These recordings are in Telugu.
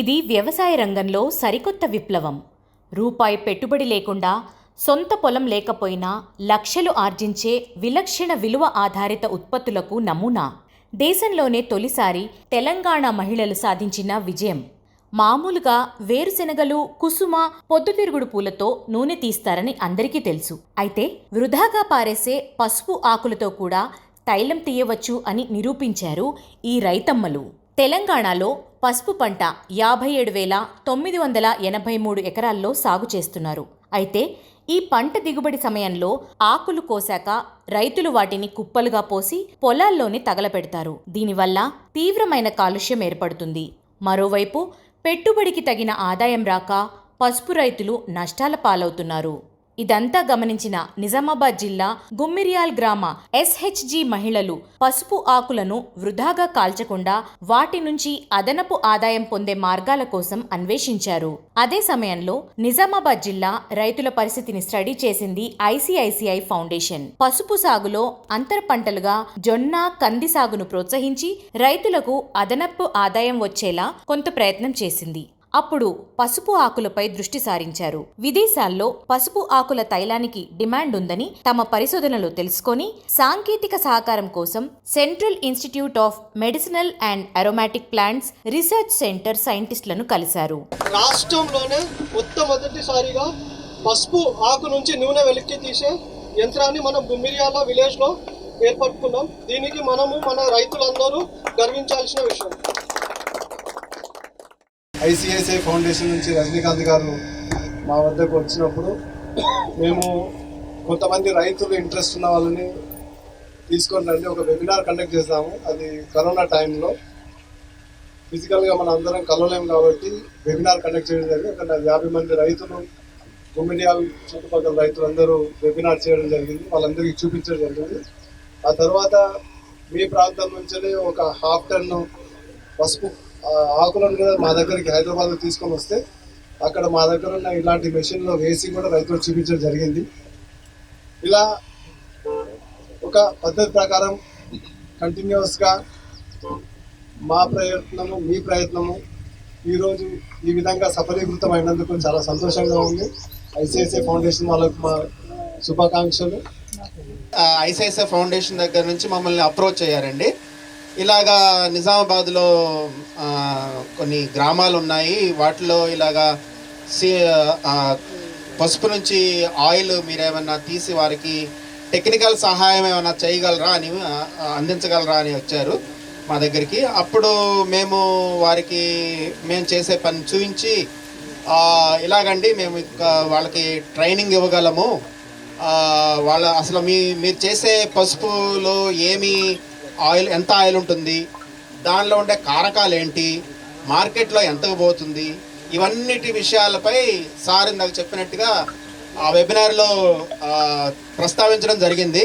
ఇది వ్యవసాయ రంగంలో సరికొత్త విప్లవం. రూపాయి పెట్టుబడి లేకుండా సొంత పొలం లేకపోయినా లక్షలు ఆర్జించే విలక్షణ విలువ ఆధారిత ఉత్పత్తులకు నమూనా. దేశంలోనే తొలిసారి తెలంగాణ మహిళలు సాధించిన విజయం. మామూలుగా వేరుశెనగలు కుసుమ పొద్దుతిరుగుడు పూలతో నూనె తీస్తారని అందరికీ తెలుసు. అయితే వృధాగా పారేసే పసుపు ఆకులతో కూడా తైలం తీయవచ్చు అని నిరూపించారు ఈ రైతమ్మలు. తెలంగాణలో పసుపు పంట యాభై ఏడు వేల తొమ్మిది వందల ఎనభై మూడు ఎకరాల్లో సాగు చేస్తున్నారు. అయితే ఈ పంట దిగుబడి సమయంలో ఆకులు కోసాక రైతులు వాటిని కుప్పలుగా పోసి పొలాల్లోనే తగలపెడతారు. దీనివల్ల తీవ్రమైన కాలుష్యం ఏర్పడుతుంది. మరోవైపు పెట్టుబడికి తగిన ఆదాయం రాక పసుపు రైతులు నష్టాల పాలవుతున్నారు. ఇదంతా గమనించిన నిజామాబాద్ జిల్లా గుమ్మిరియాల్ గ్రామ ఎస్హెచ్జి మహిళలు పసుపు ఆకులను వృధాగా కాల్చకుండా వాటి నుంచి అదనపు ఆదాయం పొందే మార్గాల కోసం అన్వేషించారు. అదే సమయంలో నిజామాబాద్ జిల్లా రైతుల పరిస్థితిని స్టడీ చేసింది ఐసిఐసిఐ ఫౌండేషన్. పసుపు సాగులో అంతర పంటలుగా జొన్న కంది సాగును ప్రోత్సహించి రైతులకు అదనపు ఆదాయం వచ్చేలా కొంత ప్రయత్నం చేసింది. అప్పుడు పసుపు ఆకులపై దృష్టి సారించారు. విదేశాల్లో పసుపు ఆకుల తైలానికి డిమాండ్ ఉందని తమ పరిశోధనలో తెలుసుకొని సాంకేతిక సహకారం కోసం central institute of medicinal and aromatic plants research centre సైంటిస్టులను కలిశారు. రాష్ట్రంలోనే మొట్టమొదటిసారిగా పసుపు ఆకు నుంచి నూనె వెలికి తీసే యంత్రాన్ని మనం గుమ్మిరియాల విలేజ్లో ఏర్పట్టుకున్నాం దీనికి మనము మన రైతులందరూ గర్వించాల్సిన విషయం. ఐసిఐసిఐ ఫౌండేషన్ నుంచి రజనీకాంత్ గారు మా వద్దకు వచ్చినప్పుడు మేము కొంతమంది రైతులు ఇంట్రెస్ట్ ఉన్న వాళ్ళని తీసుకొని రండి ఒక వెబినార్ కండక్ట్ చేసాము అది కరోనా టైంలో. ఫిజికల్గా మనం అందరం కలవలేము కాబట్టి వెబినార్ కండక్ట్ చేయడం జరిగింది. అక్కడ యాభై మంది రైతులు కుమిడియాల చుట్టుపక్కల రైతులు అందరూ వెబినార్ చేయడం జరిగింది. వాళ్ళందరికీ చూపించడం జరిగింది. ఆ తర్వాత మీ ప్రాంతం నుంచే ఒక హాఫ్ టన్ను పసుపు ఆకులను కూడా మా దగ్గరికి హైదరాబాద్ తీసుకొని వస్తే అక్కడ మా దగ్గర ఉన్న ఇలాంటి మెషిన్లో వేసి కూడా రైతులు చూపించడం జరిగింది. ఇలా ఒక పద్ధతి ప్రకారం కంటిన్యూస్గా మా ప్రయత్నము మీ ప్రయత్నము ఈరోజు ఈ విధంగా సఫలీకృతం అయినందుకు చాలా సంతోషంగా ఉంది. ఐసిఐసిఐ ఫౌండేషన్ వాళ్ళకు మా శుభాకాంక్షలు. ఐసిఐసిఐ ఫౌండేషన్ దగ్గర నుంచి మమ్మల్ని అప్రోచ్ అయ్యారండి. ఇలాగా నిజామాబాద్లో కొన్ని గ్రామాలు ఉన్నాయి వాటిలో ఇలాగా సి పసుపు నుంచి ఆయిల్ మీరేమన్నా తీసి వారికి టెక్నికల్ సహాయం ఏమైనా చేయగలరా అని అందించగలరా అని వచ్చారు మా దగ్గరికి. అప్పుడు మేము వారికి మేము చేసే పని చూపించి ఇలాగండి మేము వాళ్ళకి ట్రైనింగ్ ఇవ్వగలము. వాళ్ళ అసలు మీ మీరు చేసే పసుపులో ఏమి ఆయిల్ ఎంత ఆయిల్ ఉంటుంది దానిలో ఉండే కారకాలు ఏంటి మార్కెట్లో ఎంతకు పోతుంది ఇవన్నిటి విషయాలపై సార్ నాకు చెప్పినట్టుగా ఆ వెబినార్లో ప్రస్తావించడం జరిగింది.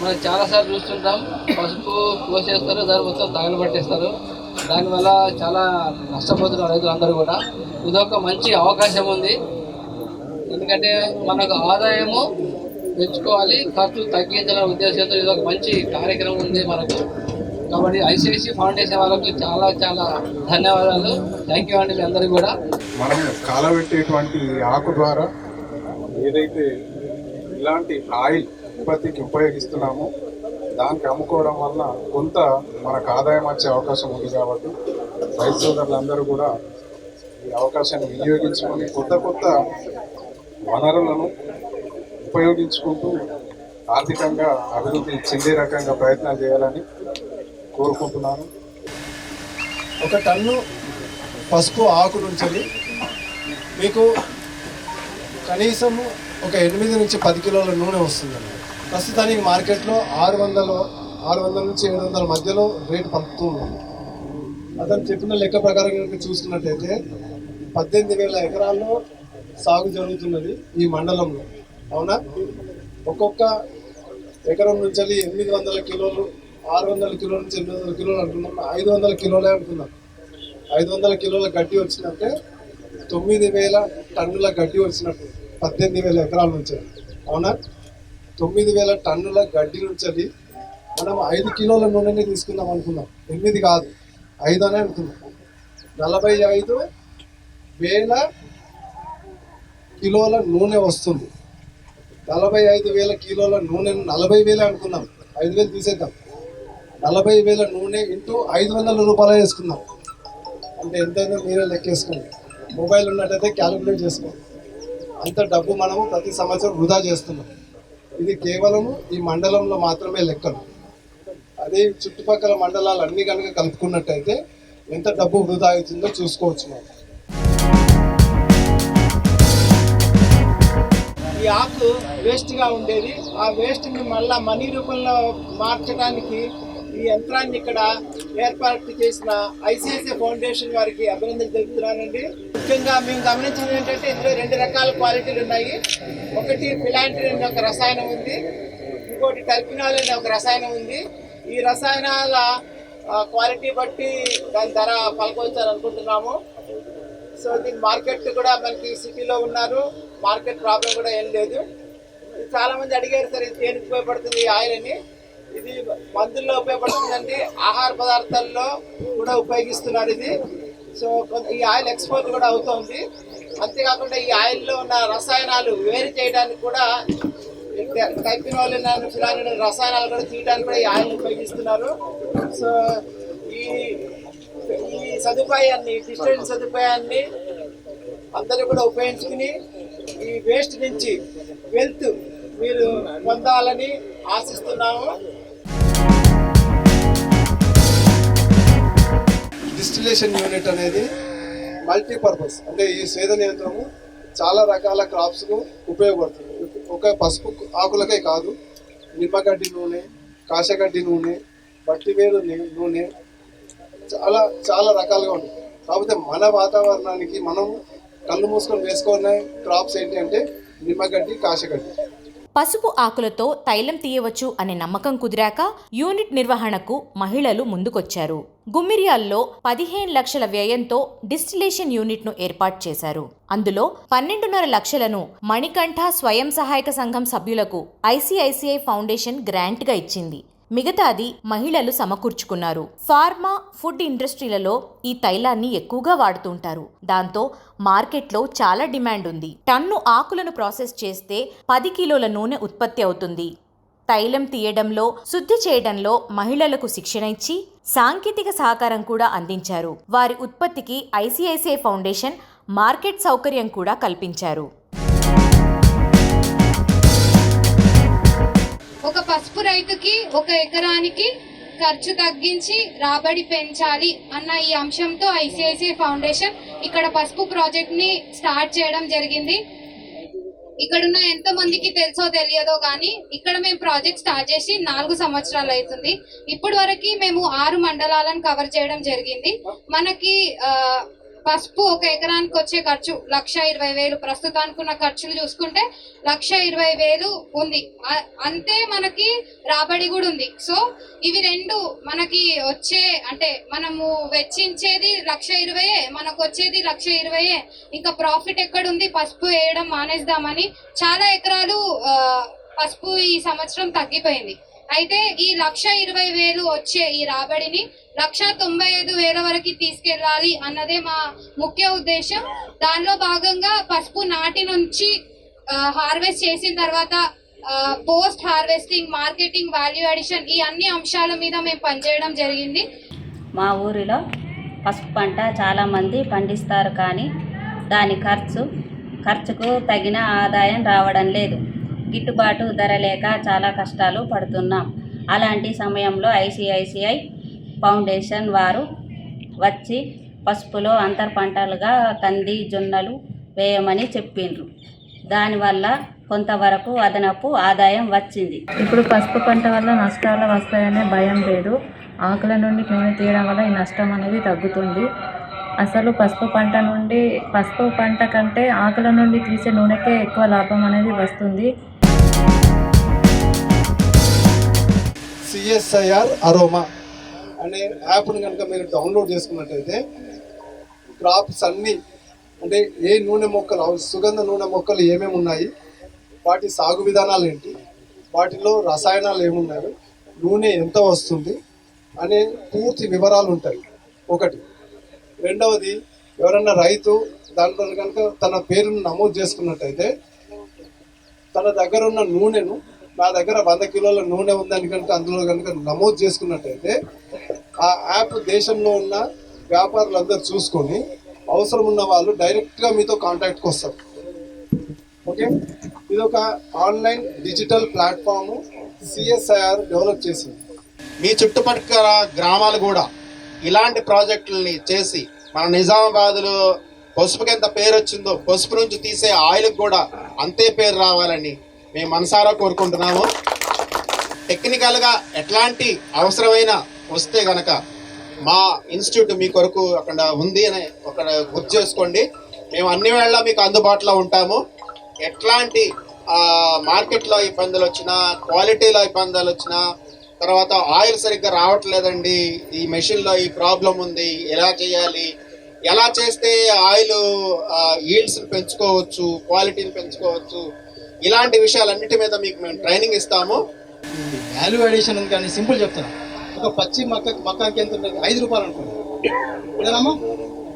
మనం చాలాసార్లు చూస్తుంటాం పసుపు కోసేస్తారు దాని మొత్తం తగలబెట్టేస్తారు దానివల్ల చాలా నష్టపోతున్నారు రైతులు అందరూ కూడా. ఇదొక మంచి అవకాశం ఉంది. ఎందుకంటే మనకు ఆదాయము పెంచుకోవాలి ఖర్చులు తగ్గించాలనే ఉద్దేశంతో ఇది ఒక మంచి కార్యక్రమం ఉంది మనకు. కాబట్టి ఐసిఐసి ఫౌండేషన్ వాళ్ళకు చాలా చాలా ధన్యవాదాలు. థ్యాంక్ యూ అండి మీ అందరికీ కూడా. మనం కాలబెట్టేటువంటి ఆకు ద్వారా ఏదైతే ఇలాంటి ఆయిల్ ఉత్పత్తికి ఉపయోగిస్తున్నామో దానికి అమ్ముకోవడం వలన కొంత మనకు ఆదాయం వచ్చే అవకాశం ఉంది కాబట్టి రైతు సోదరులందరూ కూడా ఈ అవకాశాన్ని వినియోగించుకొని కొత్త కొత్త వనరులను ఉపయోగించుకుంటూ ఆర్థికంగా అభివృద్ధి చెందే రకంగా ప్రయత్నాలు చేయాలని కోరుకుంటున్నాను. ఒక టన్ను పసుపు ఆకు నుంచి మీకు కనీసం ఒక ఎనిమిది నుంచి పది కిలోల నూనె వస్తుందండి. ప్రస్తుతానికి మార్కెట్లో ఆరు వందలు ఆరు వందల నుంచి ఏడు వందల మధ్యలో రేటు పలుకుతూ ఉంది అతను చెప్పిన లెక్క ప్రకారం కనుక చూసుకున్నట్టయితే పద్దెనిమిది వేల ఎకరాల్లో సాగు జరుగుతున్నది ఈ మండలంలో. అవునా? ఒక్కొక్క ఎకరం నుంచి ఎనిమిది వందల కిలోలు ఆరు వందల కిలోల నుంచి ఎనిమిది వందల కిలోలు అంటున్నాం. ఐదు వందల కిలోలే అంటున్నాం. ఐదు వందల కిలోల గడ్డి వచ్చినట్టే తొమ్మిది వేల టన్నుల గడ్డి వచ్చినట్టు పద్దెనిమిది వేల ఎకరాల నుంచి. అవునా? తొమ్మిది వేల టన్నుల గడ్డి నుంచి మనం ఐదు కిలోల నూనెని తీసుకుందాం అనుకున్నాం. ఎనిమిది కాదు ఐదు అనే అనుకున్నాం నలభై ఐదు వేల కిలోల నూనె వస్తుంది. నలభై ఐదు వేల కిలోల నూనె నలభై వేలే అనుకున్నాం. ఐదు వేలు తీసేద్దాం. నలభై వేల నూనె ఇంటూ ఐదు వందల రూపాయలు వేసుకుందాం అంటే ఎంతైనా మీరే లెక్కేసుకోండి. మొబైల్ ఉన్నట్టయితే క్యాలిక్యులేట్ చేసుకోండి. అంత డబ్బు మనము ప్రతి సంవత్సరం వృధా చేస్తున్నాం. ఇది కేవలము ఈ మండలంలో మాత్రమే లెక్కలు. అదే చుట్టుపక్కల మండలాలు అన్నీ కనుక కలుపుకున్నట్టయితే ఎంత డబ్బు వృధా అవుతుందో చూసుకోవచ్చు మనం. ఈ ఆకు వేస్ట్గా ఉండేది. ఆ వేస్ట్ని మళ్ళా మనీ రూపంలో మార్చడానికి ఈ యంత్రాన్ని ఇక్కడ ఏర్పాటు చేసిన ఐసిఐసిఐ ఫౌండేషన్ వారికి అభినందనలు తెలుపుతున్నానండి. ముఖ్యంగా మేము గమనించింది ఏంటంటే ఇందులో రెండు రకాల క్వాలిటీలు ఉన్నాయి. ఒకటి ఫిలాంట్రిన్ అనే ఒక రసాయనం ఉంది. ఇంకోటి టర్పినాల్ అనే ఒక రసాయనం ఉంది. ఈ రసాయనాల క్వాలిటీ బట్టి దాని ధర పలకొచ్చారనుకుంటున్నాము సో దీని మార్కెట్ కూడా మనకి సిటీలో ఉన్నారు. మార్కెట్ ప్రాబ్లం కూడా ఏం లేదు. చాలామంది అడిగారు సార్ ఇది దేనికి ఉపయోగపడుతుంది ఈ ఆయిల్ అని? ఇది మందుల్లో ఉపయోగపడుతుందండి ఆహార పదార్థాల్లో కూడా ఉపయోగిస్తున్నారు ఇది. సో ఈ ఆయిల్ ఎక్స్పోర్ట్ కూడా అవుతుంది. అంతేకాకుండా ఈ ఆయిల్లో ఉన్న రసాయనాలు వేరు చేయడానికి కూడా టైపినోలిన్ అండ్ రసాయనాలు కూడా తీయడానికి కూడా ఈ ఆయిల్ ఉపయోగిస్తున్నారు. సో ఈ ఈ సదుపాయాన్ని డిజిటల్ సదుపాయాన్ని అందరూ కూడా ఉపయోగించుకుని ఈ వేస్ట్ నుంచి వెల్త్ మీరు పొందాలని ఆశిస్తున్నాము. డిస్టిలేషన్ యూనిట్ అనేది మల్టీపర్పస్ అంటే ఈ స్వేదన యంత్రము చాలా రకాల క్రాప్స్కు ఉపయోగపడుతుంది. ఒక పసుపు ఆకులకే కాదు నిమ్మగడ్డి నూనె కాశగడ్డి నూనె బట్టివేరు నూనె చాలా చాలా రకాలుగా ఉంటుంది. కాకపోతే మన వాతావరణానికి మనం కళ్ళు మూసుకొని వేసుకునే క్రాప్స్ ఏంటి అంటే నిమ్మగడ్డి కాశగడ్డి. పసుపు ఆకులతో తైలం తీయవచ్చు అనే నమ్మకం కుదిరాక యూనిట్ నిర్వహణకు మహిళలు ముందుకొచ్చారు. గుమ్మిరియాల్లో పదిహేను లక్షల వ్యయంతో డిస్టిలేషన్ యూనిట్ను ఏర్పాటు చేశారు. అందులో పన్నెండున్నర లక్షలను మణికంఠ స్వయం సహాయక సంఘం సభ్యులకు ఐసిఐసిఐ ఫౌండేషన్ గ్రాంట్గా ఇచ్చింది. మిగతాది మహిళలు సమకూర్చుకున్నారు. ఫార్మా ఫుడ్ ఇండస్ట్రీలలో ఈ తైలాన్ని ఎక్కువగా వాడుతుంటారు. దాంతో మార్కెట్లో చాలా డిమాండ్ ఉంది. టన్ను ఆకులను ప్రాసెస్ చేస్తే పది కిలోల నూనె ఉత్పత్తి అవుతుంది. తైలం తీయడంలో శుద్ధి చేయడంలో మహిళలకు శిక్షణ ఇచ్చి సాంకేతిక సహకారం కూడా అందించారు. వారి ఉత్పత్తికి ఐసిఐసిఐ ఫౌండేషన్ మార్కెట్ సౌకర్యం కూడా కల్పించారు. ఒక పసుపు రైతుకి ఒక ఎకరానికి ఖర్చు తగ్గించి రాబడి పెంచాలి అన్న ఈ అంశంతో ఐసిఐసిఐ ఫౌండేషన్ ఇక్కడ పసుపు ప్రాజెక్ట్ని స్టార్ట్ చేయడం జరిగింది. ఇక్కడున్న ఎంత మందికి తెలుసో తెలియదో కానీ ఇక్కడ మేము ప్రాజెక్ట్ స్టార్ట్ చేసి నాలుగు సంవత్సరాలు అవుతుంది. ఇప్పటి వరకు మేము ఆరు మండలాలను కవర్ చేయడం జరిగింది. మనకి ఆ, పసుపు ఒక ఎకరానికి వచ్చే ఖర్చు లక్ష ఇరవై వేలు. ప్రస్తుతానికి ఉన్న ఖర్చులు చూసుకుంటే లక్ష ఇరవై వేలు ఉంది. అంతే మనకి రాబడి కూడా ఉంది. సో ఇవి రెండు మనకి వచ్చే అంటే మనము వెచ్చించేది లక్ష ఇరవయే మనకు వచ్చేది లక్ష ఇరవైయే. ఇంకా ప్రాఫిట్ ఎక్కడుంది పసుపు వేయడం మానేద్దామని చాలా ఎకరాలు పసుపు ఈ సంవత్సరం తగ్గిపోయింది. అయితే ఈ లక్ష ఇరవై వేలు వచ్చే ఈ రాబడిని లక్ష తొంభై ఐదు వేల వరకు తీసుకెళ్ళాలి అన్నదే మా ముఖ్య ఉద్దేశం. దానిలో భాగంగా పసుపు నాటి నుంచి హార్వెస్ట్ చేసిన తర్వాత post harvesting marketing value addition ఈ అన్ని అంశాల మీద మేము పనిచేయడం జరిగింది. మా ఊరిలో పసుపు పంట చాలామంది పండిస్తారు కానీ దాని ఖర్చు ఖర్చుకు తగిన ఆదాయం రావడం లేదు. గిట్టుబాటు ధర లేక చాలా కష్టాలు పడుతున్నాం. అలాంటి సమయంలో ఐసిఐసిఐ ఫౌండేషన్ వారు వచ్చి పసుపులో అంతర్ పంటలుగా కంది జొన్నలు వేయమని చెప్పిండ్రు. దానివల్ల కొంతవరకు అదనపు ఆదాయం వచ్చింది. ఇప్పుడు పసుపు పంట వల్ల నష్టాలు వస్తాయనే భయం లేదు. ఆకుల నుండి నూనె తీయడం వల్ల ఈ నష్టం అనేది తగ్గుతుంది. అసలు పసుపు పంట నుండి పసుపు పంట కంటే ఆకుల నుండి తీసే నూనెకే ఎక్కువ లాభం అనేది వస్తుంది. సిఎస్ఐఆర్ అరోమా అనే యాప్ని కనుక మీరు డౌన్లోడ్ చేసుకున్నట్టయితే క్రాప్స్ అన్నీ అంటే ఏ నూనె మొక్కలు సుగంధ నూనె మొక్కలు ఏమేమి ఉన్నాయి వాటి సాగు విధానాలు ఏంటి వాటిలో రసాయనాలు ఏమున్నాయి నూనె ఎంత వస్తుంది అనే పూర్తి వివరాలు ఉంటాయి. ఒకటి. రెండవది ఎవరన్నా రైతు దాంట్లో కనుక తన పేరును నమోదు చేసుకున్నట్టయితే తన దగ్గర ఉన్న నూనెను నా దగ్గర వంద కిలోల నూనె ఉందని కనుక అందులో కనుక నమోదు చేసుకున్నట్టయితే ఆ యాప్ దేశంలో ఉన్న వ్యాపారులందరూ చూసుకొని అవసరం ఉన్న వాళ్ళు డైరెక్ట్గా మీతో కాంటాక్ట్కి వస్తారు. ఓకే? ఇది ఒక online digital platform CSIR develop చేసింది. మీ చుట్టుపక్కల గ్రామాలు కూడా ఇలాంటి ప్రాజెక్టులని చేసి మన నిజామాబాద్లో పసుపుకి ఎంత పేరు వచ్చిందో పసుపు నుంచి తీసే ఆయిల్కి కూడా అంతే పేరు రావాలని మేము మనసారా కోరుకుంటున్నాము. టెక్నికల్గా ఎట్లాంటి అవసరమైన వస్తే గనక మా ఇన్స్టిట్యూట్ మీ కొరకు అక్కడ ఉంది అని అక్కడ గుర్తు చేసుకోండి. మేము అన్ని వేళ మీకు అందుబాటులో ఉంటాము. ఎట్లాంటి మార్కెట్లో ఇబ్బందులు వచ్చినా క్వాలిటీలో ఇబ్బందులు వచ్చినా తర్వాత ఆయిల్ సరిగ్గా రావట్లేదండి. ఈ మెషిన్లో ఈ ప్రాబ్లం ఉంది. ఎలా చేయాలి? ఎలా చేస్తే ఆయిల్ ఈల్డ్స్ని పెంచుకోవచ్చు క్వాలిటీని పెంచుకోవచ్చు? ఇలాంటి విషయాలన్నిటి మీద మీకు మేము ట్రైనింగ్ ఇస్తాము. వాల్యూ అడిషన్ ఉంది కానీ సింపుల్ చెప్తాను ఒక పచ్చి మక్క మక్కాకి ఎంత ఉంటుంది? ఐదు రూపాయలు అనుకోండి. ఇదేనమ్మా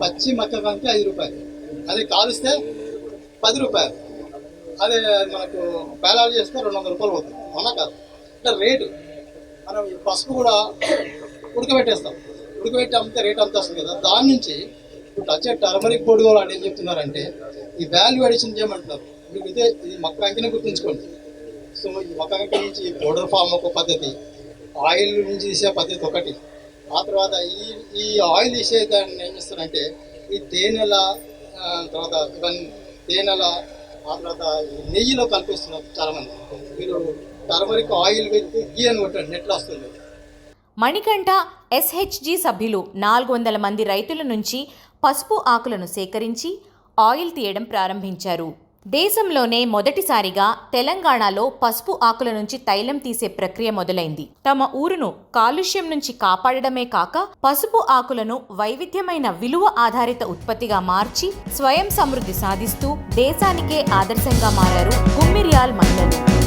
పచ్చి మక్కకానికి ఐదు రూపాయలు. అది కాలుస్తే పది రూపాయలు. అదే మనకు పేలాలు చేస్తే రెండు వందల రూపాయలు పోతుంది. అవునా కాదు? అంటే రేటు మనం పసుపు కూడా ఉడకబెట్టేస్తాం. ఉడకబెట్టి అమ్మితే రేట్ అంత వస్తుంది కదా. దాని నుంచి ఇప్పుడు వచ్చే టర్మరిక్ పొడి కూడా ఏం చెప్తున్నారంటే ఈ వాల్యూ అడిషన్ చేయమంటున్నారు. మీకు ఇదే ఇది మక్క గుర్తుంచుకోండి. సో ఈ మొక్కకి నుంచి పౌడర్ ఫామ్ ఒక పద్ధతి ఆయిల్ నుంచి తీసే పద్ధతి ఒకటి. ఆ తర్వాత ఈ ఈ ఆయిల్ తీసే దాన్ని ఏం చేస్తారంటే ఈ తేనెల తర్వాత ఇవన్నీ తేనెల ఆ తర్వాత నెయ్యిలో కల్పిస్తున్నారు చాలామంది. మీరు టర్మరిక్ ఆయిల్ పెట్టి గీ అని కొట్టండి నెట్లో వస్తుంది. మణికంఠ ఎస్హెచ్జి సభ్యులు నాలుగు వందల మంది రైతుల నుంచి పసుపు ఆకులను సేకరించి ఆయిల్ తీయడం ప్రారంభించారు. దేశంలోనే మొదటిసారిగా తెలంగాణలో పసుపు ఆకుల నుంచి తైలం తీసే ప్రక్రియ మొదలైంది. తమ ఊరును కాలుష్యం నుంచి కాపాడడమే కాక పసుపు ఆకులను వైవిధ్యమైన విలువ ఆధారిత ఉత్పత్తిగా మార్చి స్వయం సమృద్ధి సాధిస్తూ దేశానికే ఆదర్శంగా మారారు గుమ్మిరియాల్ మహిళలు